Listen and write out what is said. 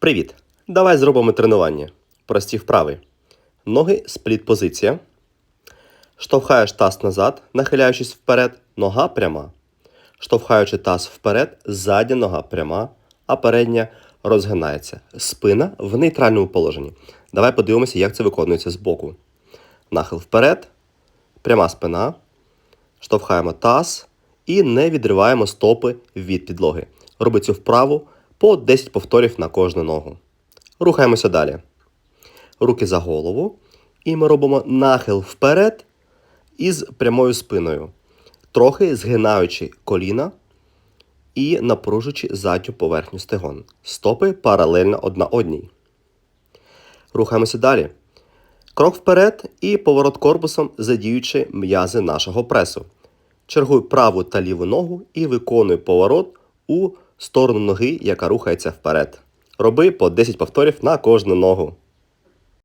Привіт! Давай зробимо тренування. Прості вправи. Ноги спліт позиція. Штовхаєш таз назад, нахиляючись вперед, нога пряма. Штовхаючи таз вперед, задня нога пряма, а передня розгинається. Спина в нейтральному положенні. Давай подивимося, як це виконується збоку. Нахил вперед, пряма спина. Штовхаємо таз і не відриваємо стопи від підлоги. Роби цю вправу по 10 повторів на кожну ногу. Рухаємося далі. Руки за голову. І ми робимо нахил вперед із прямою спиною, трохи згинаючи коліна і напружуючи задню поверхню стегон. Стопи паралельно одна одній. Рухаємося далі. Крок вперед і поворот корпусом, задіючи м'язи нашого пресу. Чергуй праву та ліву ногу і виконуй поворот у сторону ноги, яка рухається вперед. Роби по 10 повторів на кожну ногу.